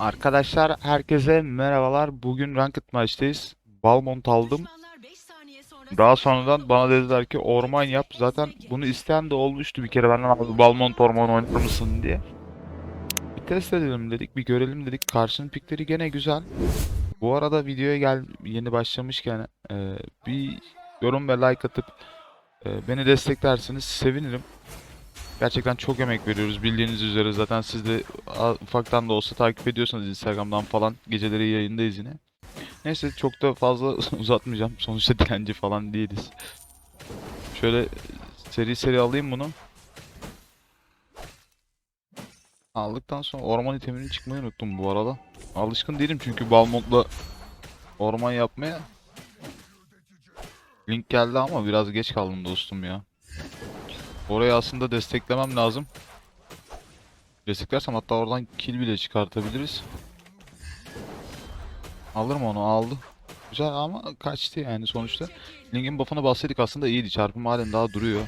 Arkadaşlar herkese merhabalar. Bugün Ranked maçtayız. Balmont aldım. Daha sonradan bana dediler ki orman yap. Zaten bunu isteyen de olmuştu bir kere benden abi Balmont orman oynar mısın diye. Bir test edelim dedik, bir görelim dedik. Karşının pikleri gene güzel. Bu arada videoya gel yeni başlamışken e, bir yorum ve like atıp e, beni desteklerseniz sevinirim. Gerçekten çok emek veriyoruz bildiğiniz üzere zaten siz de ufaktan da olsa takip ediyorsanız Instagram'dan falan geceleri yayındayız yine. Neyse çok da fazla uzatmayacağım. Sonuçta dilenci falan değiliz. Şöyle seri seri alayım bunu. Aldıktan sonra orman iteminin çıkmayı unuttum bu arada. Alışkın değilim çünkü Balmont'la orman yapmaya. Link geldi ama biraz geç kaldım dostum ya. Orayı aslında desteklemem lazım. Desteklersem hatta oradan kill bile çıkartabiliriz. Alırım onu aldı. Güzel ama kaçtı yani sonuçta. Link'in buff'ına bassaydık aslında iyiydi. Çarpım halen daha duruyor.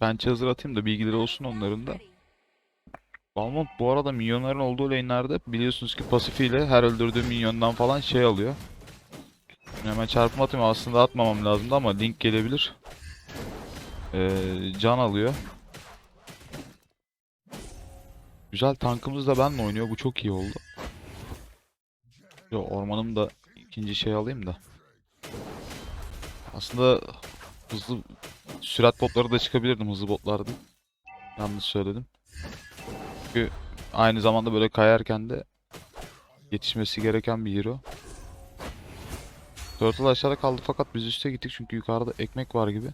Ben hazır atayım da bilgileri olsun onların da. Balmont bu arada minyonların olduğu lane'lerde biliyorsunuz ki pasifiyle her öldürdüğü minyondan falan şey alıyor. Hemen çarpım atayım aslında atmamam lazımdı ama link gelebilir. Ee, can alıyor. Güzel tankımız da benimle oynuyor. Bu çok iyi oldu. Yo, ormanım da ikinci şey alayım da. Aslında hızlı sürat botları da çıkabilirdim hızlı botlardı. Yanlış söyledim. Çünkü aynı zamanda böyle kayarken de yetişmesi gereken bir hero. Turtle aşağıda kaldı fakat biz üste gittik çünkü yukarıda ekmek var gibi.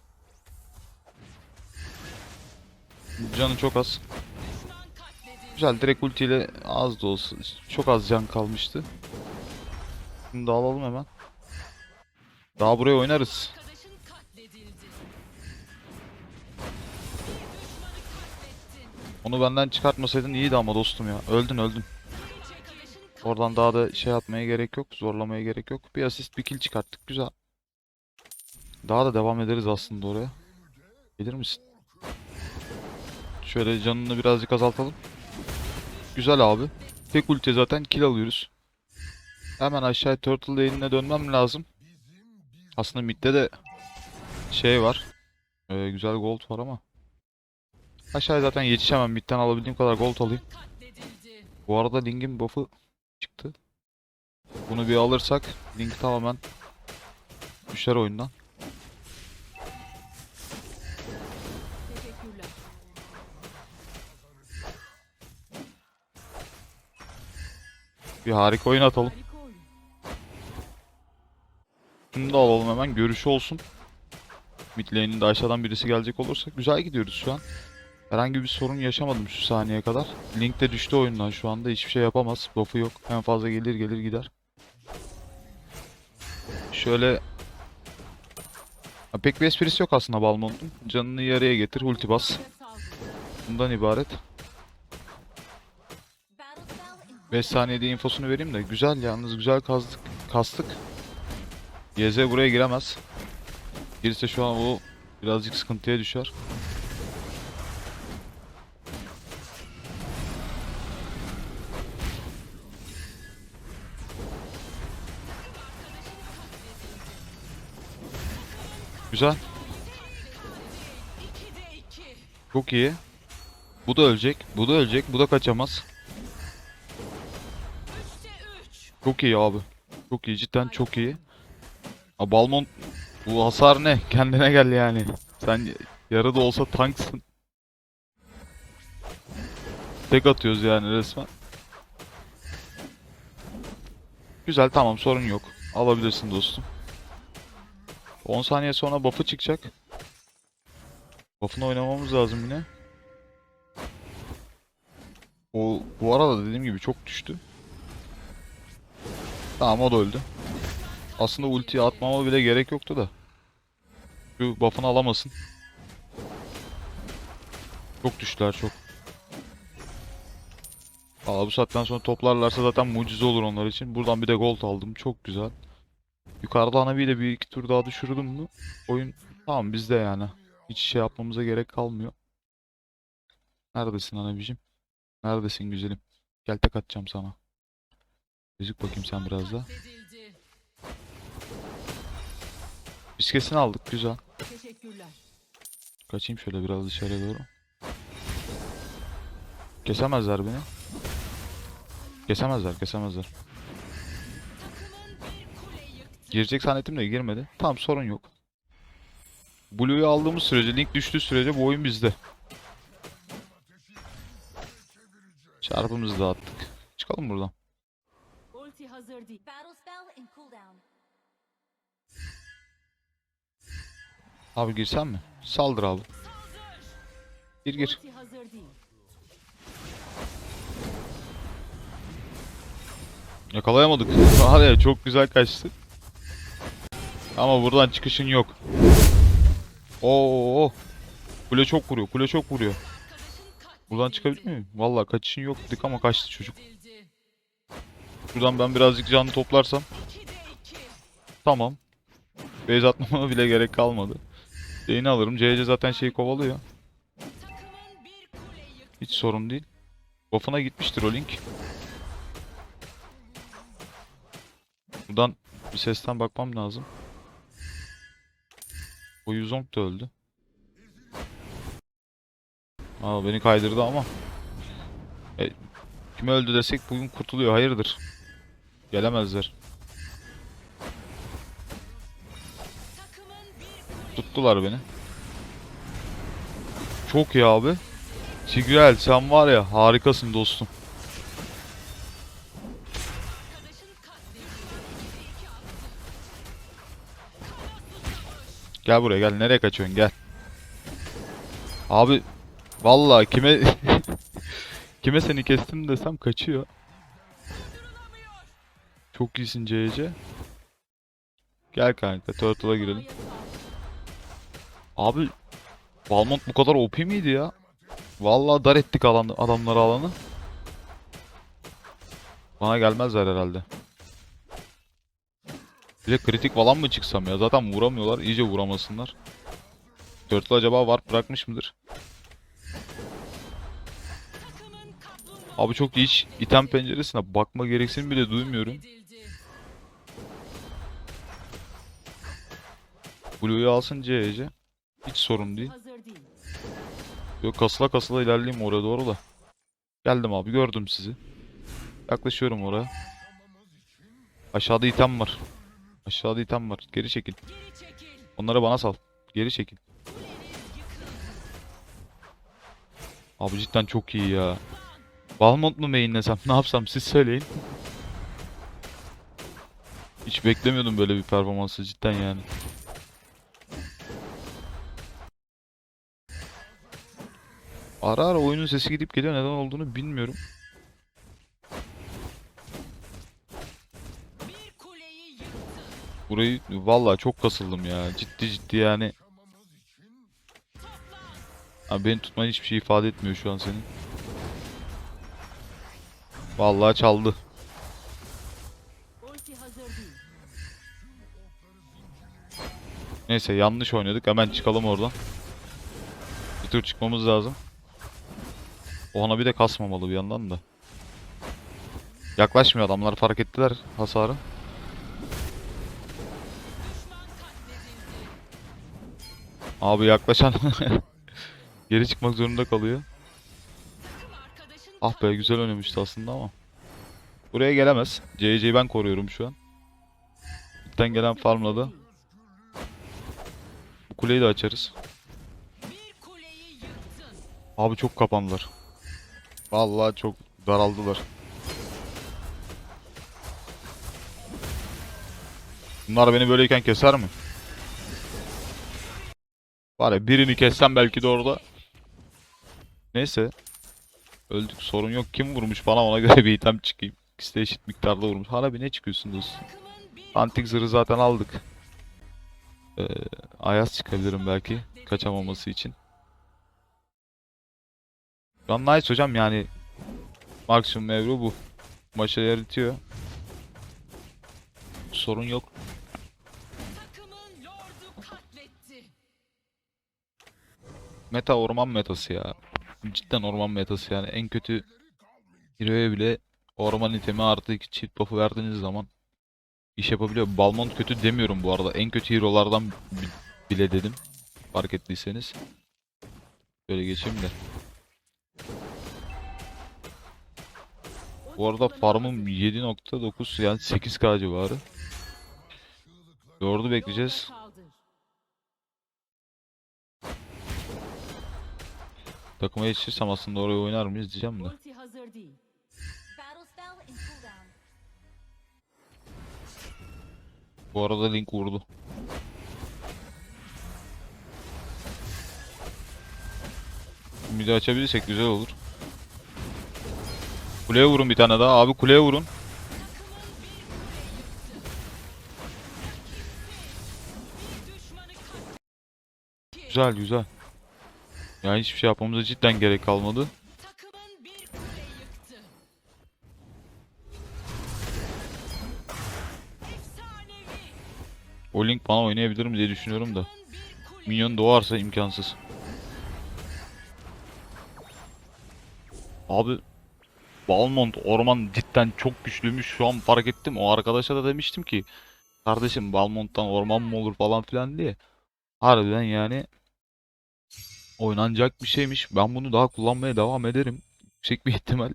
Canı çok az. Güzel direkt ultiyle az da olsa çok az can kalmıştı. Şimdi alalım hemen. Daha buraya oynarız. Onu benden çıkartmasaydın iyiydi ama dostum ya. Öldün öldün. Oradan daha da şey yapmaya gerek yok. Zorlamaya gerek yok. Bir asist bir kill çıkarttık. Güzel. Daha da devam ederiz aslında oraya. Gelir misin? Şöyle canını birazcık azaltalım. Güzel abi. Tek ulti zaten kill alıyoruz. Hemen aşağıya Turtle lane'ine dönmem lazım. Aslında midde de şey var. Ee, güzel gold var ama. Aşağıya zaten yetişemem. Midden alabildiğim kadar gold alayım. Bu arada Link'in buff'ı çıktı. Bunu bir alırsak Link tamamen düşer oyundan. Bir harika oyun atalım. Şunu da alalım hemen. Görüşü olsun. Mid de aşağıdan birisi gelecek olursa. Güzel gidiyoruz şu an. Herhangi bir sorun yaşamadım şu saniye kadar. Link de düştü oyundan şu anda. Hiçbir şey yapamaz. Buff'ı yok. En fazla gelir gelir gider. Şöyle... Ha, pek bir esprisi yok aslında Balmont'un. Canını yarıya getir. Ulti bas. Bundan ibaret. 5 saniyede infosunu vereyim de. Güzel yalnız güzel kazdık, kastık. YZ buraya giremez. Girse şu an o birazcık sıkıntıya düşer. Güzel. Çok iyi. Bu da ölecek. Bu da ölecek. Bu da kaçamaz. Çok iyi abi. Çok iyi. Cidden çok iyi. Abi Balmont bu hasar ne? Kendine gel yani. Sen yarı da olsa tanksın. Tek atıyoruz yani resmen. Güzel tamam sorun yok. Alabilirsin dostum. 10 saniye sonra buff'ı çıkacak. Buff'ını oynamamız lazım yine. O bu arada dediğim gibi çok düştü. Tamam o da öldü. Aslında ultiyi atmama bile gerek yoktu da. Şu buff'ını alamasın. Çok düştüler çok. Aa, bu saatten sonra toplarlarsa zaten mucize olur onlar için. Buradan bir de gold aldım. Çok güzel. Yukarıda Hanabi'yi de bir iki tur daha düşürdüm mü? Oyun tamam bizde yani. Hiç şey yapmamıza gerek kalmıyor. Neredesin Hanabi'cim? Neredesin güzelim? Gel tek atacağım sana. Gözük bakayım sen biraz da. Biskesini aldık güzel. Kaçayım şöyle biraz dışarıya doğru. Kesemezler beni. Kesemezler kesemezler. Girecek zannettim de girmedi. Tamam sorun yok. Blue'yu aldığımız sürece, link düştüğü sürece bu oyun bizde. Çarpımızı dağıttık. Çıkalım buradan. Hazır değil. Battle spell in cooldown. Abi girsen mi? Saldır abi. Gir gir. Ulti hazır değil. Yakalayamadık. Var ya çok güzel kaçtı. Ama buradan çıkışın yok. Oo. Kule çok vuruyor. Kule çok vuruyor. Buradan çıkabilir miyim? Vallahi kaçışın yok dedik ama kaçtı çocuk. Buradan ben birazcık canlı toplarsam. Tamam. Base atmama bile gerek kalmadı. Lane'i alırım. CC zaten şeyi kovalıyor. Hiç sorun değil. Buff'ına gitmiştir o link. Buradan bir sesten bakmam lazım. O Yuzong da öldü. Aa beni kaydırdı ama. E, kim öldü desek bugün kurtuluyor. Hayırdır? Gelemezler. Tuttular beni. Çok iyi abi. Tigreal sen var ya harikasın dostum. Gel buraya gel. Nereye kaçıyorsun? Gel. Abi vallahi kime kime seni kestim desem kaçıyor. Çok iyisin CC. Gel kanka Turtle'a girelim. Var. Abi Valmont bu kadar OP miydi ya? Vallahi dar ettik alan, adamları alanı. Bana gelmezler herhalde. Bir de kritik falan mı çıksam ya? Zaten vuramıyorlar. iyice vuramasınlar. Turtle acaba warp bırakmış mıdır? Abi çok hiç item penceresine bakma gereksinim bile duymuyorum. Blue'yu alsın CC. Hiç sorun değil. Yok kasıla kasıla ilerleyeyim oraya doğru da. Geldim abi gördüm sizi. Yaklaşıyorum oraya. Aşağıda item var. Aşağıda item var. Geri çekil. Onları bana sal. Geri çekil. Abi cidden çok iyi ya. Valmont mu mainlesem? Ne yapsam siz söyleyin. Hiç beklemiyordum böyle bir performansı cidden yani. Ara ara oyunun sesi gidip geliyor neden olduğunu bilmiyorum. Burayı vallahi çok kasıldım ya. Ciddi ciddi yani. Abi beni tutman hiçbir şey ifade etmiyor şu an senin. Vallahi çaldı. Neyse yanlış oynadık. Hemen çıkalım oradan. Bir tur çıkmamız lazım. Ona bir de kasmamalı bir yandan da. Yaklaşmıyor adamlar fark ettiler hasarı. Abi yaklaşan geri çıkmak zorunda kalıyor. Ah be güzel oynamıştı aslında ama. Buraya gelemez. CC'yi ben koruyorum şu an. Bitten gelen farmladı. Bu kuleyi de açarız. Abi çok kapandılar. Vallahi çok daraldılar. Bunlar beni böyleyken keser mi? Var ya birini kessem belki de orada. Neyse. Öldük sorun yok. Kim vurmuş bana ona göre bir item çıkayım. İkisi de eşit miktarda vurmuş. Harabi ne çıkıyorsun dostum? Bir Antik zırhı zaten aldık. Ee, Ayaz çıkabilirim belki. Kaçamaması için. Şu an nice hocam yani. Maksimum evro bu. Maçı yaratıyor. Sorun yok. Meta orman metası ya. Cidden orman metası yani. En kötü hero'ya bile Orman itemi artı 2 çift buff'u verdiğiniz zaman iş yapabiliyor. Balmont kötü demiyorum bu arada. En kötü hero'lardan bi- bile dedim. Fark ettiyseniz. Böyle geçeyim de. Bu arada farmım 7.9 yani 8k civarı. Lord'u bekleyeceğiz. Takıma yetişirsem aslında oraya oynar mıyız diyeceğim de. Bu arada Link vurdu. Midi açabilirsek güzel olur. Kuleye vurun bir tane daha. Abi kuleye vurun. Güzel güzel. Yani hiçbir şey yapmamıza cidden gerek kalmadı. O Link bana oynayabilir mi diye düşünüyorum da. Minyon doğarsa imkansız. Abi Balmont orman cidden çok güçlüymüş. Şu an fark ettim. O arkadaşa da demiştim ki kardeşim Balmont'tan orman mı olur falan filan diye. Harbiden yani oynanacak bir şeymiş. Ben bunu daha kullanmaya devam ederim. Yüksek bir ihtimal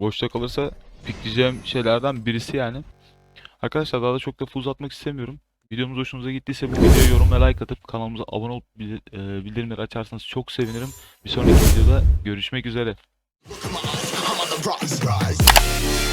boşta kalırsa pikleyeceğim şeylerden birisi yani. Arkadaşlar daha da çok da uzatmak istemiyorum. Videomuz hoşunuza gittiyse bu videoya yorum ve like atıp kanalımıza abone olup e, bildirimleri açarsanız çok sevinirim. Bir sonraki videoda görüşmek üzere. rise, rise.